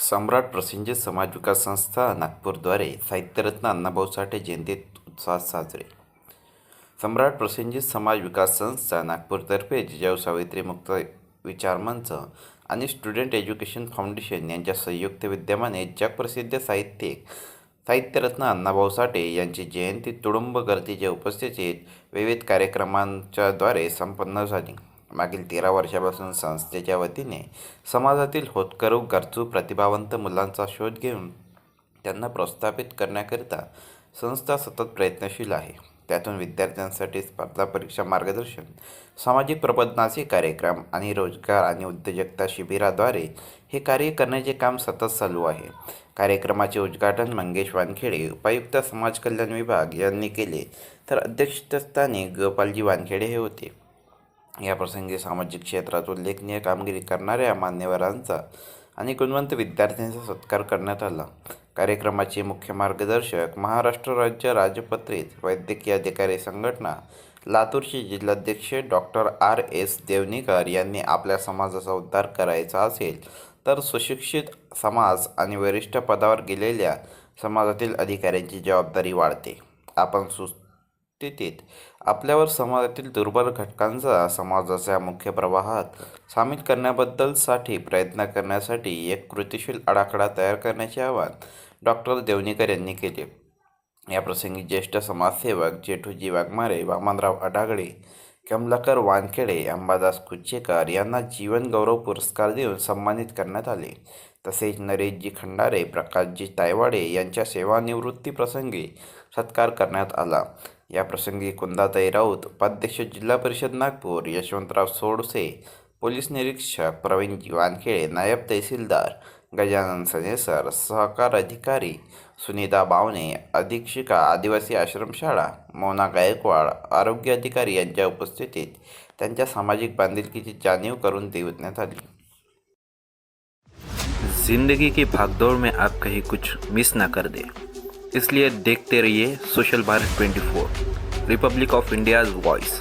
सम्राट प्रसिंजित समाज विकास संस्था नागपूरद्वारे साहित्यरत्न अण्णाभाऊ साठे जयंतीत उत्साहात साजरे. सम्राट प्रसिंजित समाज विकास संस्था नागपूरतर्फे जिजाऊ सावित्री मुक्त विचार मंच आणि स्टुडंट एज्युकेशन फाउंडेशन यांच्या संयुक्त विद्यमाने जगप्रसिद्ध साहित्यिक साहित्यरत्न अण्णाभाऊ साठे यांची जयंती तुडुंब गर्दीच्या उपस्थितीत विविध कार्यक्रमांच्याद्वारे संपन्न झाली. मागील तेरा वर्षापासून संस्थेच्या वतीने समाजातील होतकरू गरजू प्रतिभावंत मुलांचा शोध घेऊन त्यांना प्रोत्साहित करण्याकरिता संस्था सतत प्रयत्नशील आहे. त्यातून विद्यार्थ्यांसाठी स्पर्धा परीक्षा मार्गदर्शन सामाजिक प्रबोधनाचे कार्यक्रम आणि रोजगार आणि उद्योजकता शिबिराद्वारे हे कार्य करण्याचे काम सतत चालू आहे. कार्यक्रमाचे उद्घाटन मंगेश वानखेडे उपायुक्त समाज कल्याण विभाग यांनी केले. तर अध्यक्षस्थानी गोपालजी वानखेडे हे होते. याप्रसंगी सामाजिक क्षेत्रात उल्लेखनीय कामगिरी करणाऱ्या मान्यवरांचा आणि गुणवंत विद्यार्थ्यांचा सत्कार करण्यात आला. कार्यक्रमाचे मुख्य मार्गदर्शक महाराष्ट्र राज्य राजपत्रित वैद्यकीय अधिकारी संघटना लातूरचे जिल्हाध्यक्ष डॉक्टर आर एस देवनीकर यांनी आपल्या समाजाचा उद्धार करायचा असेल तर सुशिक्षित समाज आणि वरिष्ठ पदावर गेलेल्या समाजातील अधिकाऱ्यांची जबाबदारी वाढते. आपण सुस्थितीत आपल्यावर समाजातील दुर्बल घटकांचा समाजाच्या मुख्य प्रवाहात सामील करण्याबद्दलसाठी प्रयत्न करण्यासाठी एक कृतीशील आराखडा तयार करण्याचे आवाहन डॉक्टर देवनीकर यांनी केले. याप्रसंगी ज्येष्ठ समाजसेवक जेठूजी वाघमारे वामनराव अडागडे कमलाकर वानखेडे अंबादास कुच्चेकर यांना जीवन गौरव पुरस्कार देऊन सन्मानित करण्यात आले. तसेच नरेशजी खंडारे प्रकाशजी तायवाडे यांच्या सेवानिवृत्तीप्रसंगी सत्कार करण्यात आला. या प्रसंगी कुंदाताई राऊत उपाध्यक्ष जिल्हा परिषद नागपूर यशवंतराव सोडसे पोलीस निरीक्षक प्रवीणजी वानखेळे नायब तहसीलदार गजानन सनेसर सहकार अधिकारी सुनीता बावणे अधीक्षिका आदिवासी आश्रमशाळा मोना गायकवाड आरोग्य अधिकारी यांच्या उपस्थितीत त्यांच्या सामाजिक बांधिलकीची जाणीव करून देण्यात आली. जिंदगी की भागदौड़ में आप कहीं कुछ मिस ना कर दे। इसलिए देखते रहिए social Bharat 24 republic of India's voice